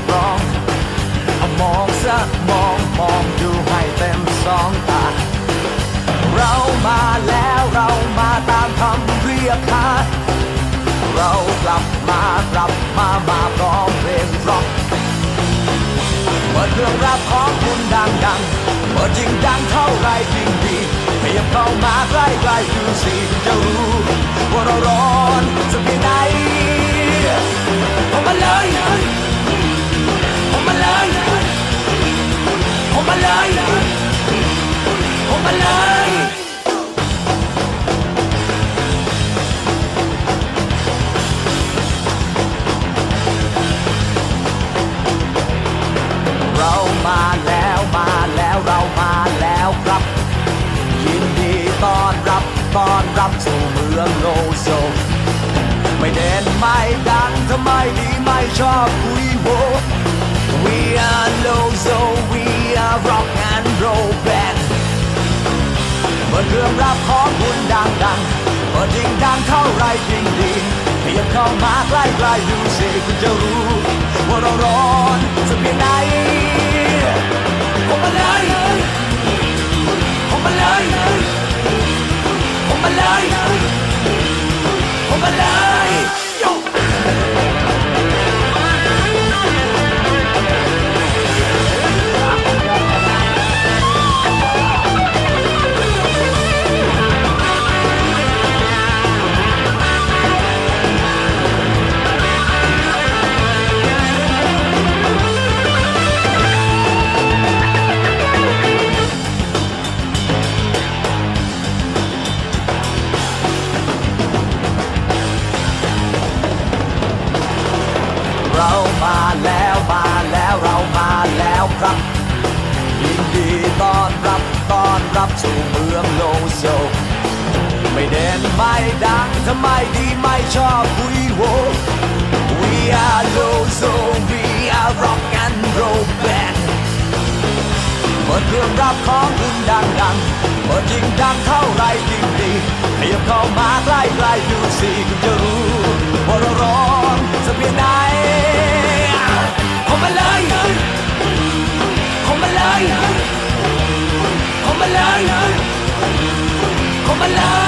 ำเรียกร้องเอามองซะมองมองดูให้เต็มสองตา เรามาแล้วเรามาตามคำเรียกหาเรากลับมากลับมามาพร้อมเพลงร็อกเปิดเครื่องรับของคุณดังดังเปิดจริงดังเท่าไรยิ่งดีเพียบเข้ามาใกล้ใกล้ๆดูสิ ดีไม่ชอบคุยโว We are Lozo We are rock and roll band เปิดเครื่องรับของคุณดังดังเปิดยิ่งดังเท่าไรยิ่งดีเพียงเข้ามาใกล้ใกล้ๆดูสิคุณจะรู้ว่าเราร้อนสักเพียงไหนผมมาเลยผมมาเลยผมมาเลย แล้วมาแล้วเรามาแล้วครับ ยินดีต้อนรับต้อนรับสู่เมืองโลโซไม่เด่นไม่ดังทำไมดีไม่ชอบคุยโว We are Lozo We are rock and roll band เปิดเครื่องรับของคุณดังดังๆเปิดยิ่งดังเท่าไรยิ่ง love.